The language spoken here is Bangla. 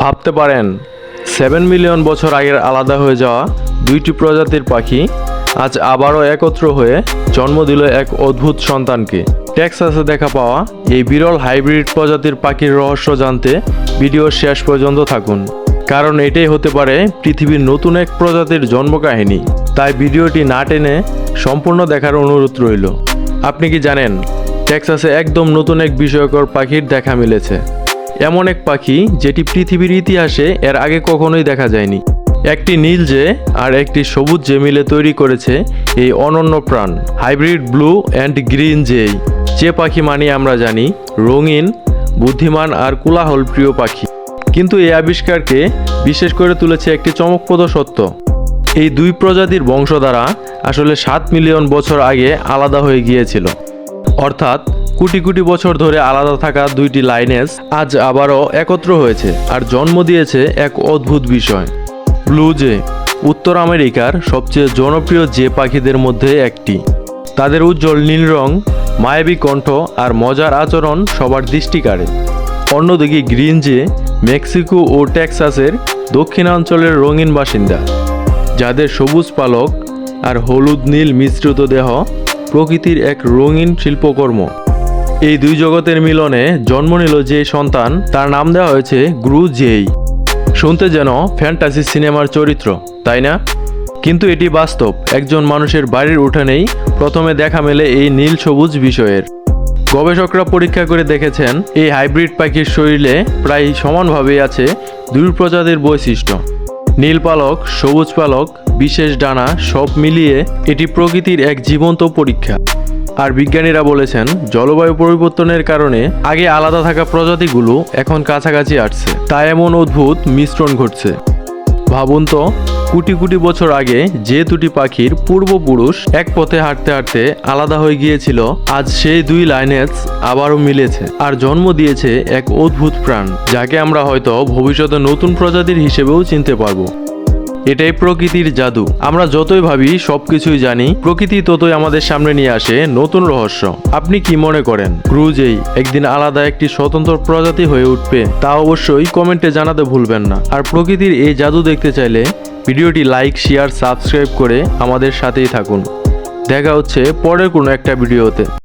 ভাবতে পারেন সেভেন মিলিয়ন বছর আগের আলাদা হয়ে যাওয়া দুইটি প্রজাতির পাখি আজ আবারও একত্র হয়ে জন্ম দিল এক অদ্ভুত সন্তানকে। টেক্সাসে দেখা পাওয়া এই বিরল হাইব্রিড প্রজাতির পাখির রহস্য জানতে ভিডিওর শেষ পর্যন্ত থাকুন, কারণ এটাই হতে পারে পৃথিবীর নতুন এক প্রজাতির জন্মকাহিনী। তাই ভিডিওটি না টেনে সম্পূর্ণ দেখার অনুরোধ রইল। আপনি কি জানেন, টেক্সাসে একদম নতুন এক বিষয়কর পাখির দেখা মিলেছে। এমন এক পাখি যেটি পৃথিবীর ইতিহাসে এর আগে কখনোই দেখা যায়নি। একটি নীল যে আর একটি সবুজ যে মিলে তৈরি করেছে এই অনন্য প্রাণ, hybrid blue and green jay যে পাখি মানে আমরা জানি, রঙিন, বুদ্ধিমান আর কোলাহল প্রিয় পাখি। কিন্তু এই আবিষ্কারকে বিশেষ করে তুলেছে একটি চমকপ্রদ সত্য। এই দুই প্রজাতির বংশধারা আসলে সাত মিলিয়ন বছর আগে আলাদা হয়ে গিয়েছিল। অর্থাৎ কোটি কোটি বছর ধরে আলাদা থাকা দুইটি লাইনেজ আজ আবারও একত্র হয়েছে আর জন্ম দিয়েছে এক অদ্ভুত বিষয়। ব্লু জে, উত্তর আমেরিকার সবচেয়ে জনপ্রিয় জে পাখিদের মধ্যে একটি। তাদের উজ্জ্বল নীল রং, মায়াবী কণ্ঠ আর মজার আচরণ সবার দৃষ্টি কাড়ে। অন্যদিকে গ্রিন জে, মেক্সিকো ও টেক্সাসের দক্ষিণাঞ্চলের রঙিন বাসিন্দা। যাদের সবুজ পালক আর হলুদ নীল মিশ্রিত দেহ প্রকৃতির এক রঙিন শিল্পকর্ম। এই দুই জগতের মিলনে জন্ম নিল যে সন্তান, তার নাম দেওয়া হয়েছে গ্রু জেই। শুনতে যেন ফ্যান্টাসি সিনেমার চরিত্র, তাই না? কিন্তু এটি বাস্তব, একজন মানুষের বাড়ির উঠানেই প্রথমে দেখা মেলে এই নীল সবুজ বিষয়ের। গবেষকরা পরীক্ষা করে দেখেছেন, এই হাইব্রিড পাখির শরীরে প্রায় সমানভাবেই আছে দুই প্রজাতির বৈশিষ্ট্য। নীল পালক, সবুজ পালক, বিশেষ ডানা, সব মিলিয়ে এটি প্রকৃতির এক জীবন্ত পরীক্ষা। আর বিজ্ঞানীরা বলেছেন, জলবায়ু পরিবর্তনের কারণে আগে আলাদা থাকা প্রজাতিগুলো এখন কাছাকাছি আসছে। তাই এমন অদ্ভুত মিশ্রণ ঘটছে। ভাবুন তো, কোটি কোটি বছর আগে যে দুটি পাখির পূর্বপুরুষ এক পথে হাঁটতে হাঁটতে আলাদা হয়ে গিয়েছিল, আজ সেই দুই লাইনেজ আবারও মিলেছে আর জন্ম দিয়েছে এক অদ্ভুত প্রাণ, যাকে আমরা হয়তো ভবিষ্যতে নতুন প্রজাতির হিসেবেও চিনতে পারব। এটাই প্রকৃতির জাদু। আমরা যতই ভাবি, সবকিছুই জানি। প্রকৃতি ততই আমাদের সামনে নিয়ে আসে নতুন রহস্য। আপনি কি মনে করেন, ক্রুজেই একদিন আলাদা একটি স্বতন্ত্র প্রজাতি হয়ে উঠবে? তা অবশ্যই কমেন্টে জানাতে ভুলবেন না। আর প্রকৃতির এই জাদু দেখতে চাইলে ভিডিওটি লাইক, শেয়ার, সাবস্ক্রাইব করে আমাদের সাথেই থাকুন। দেখা হচ্ছে পরের কোনো একটা ভিডিওতে।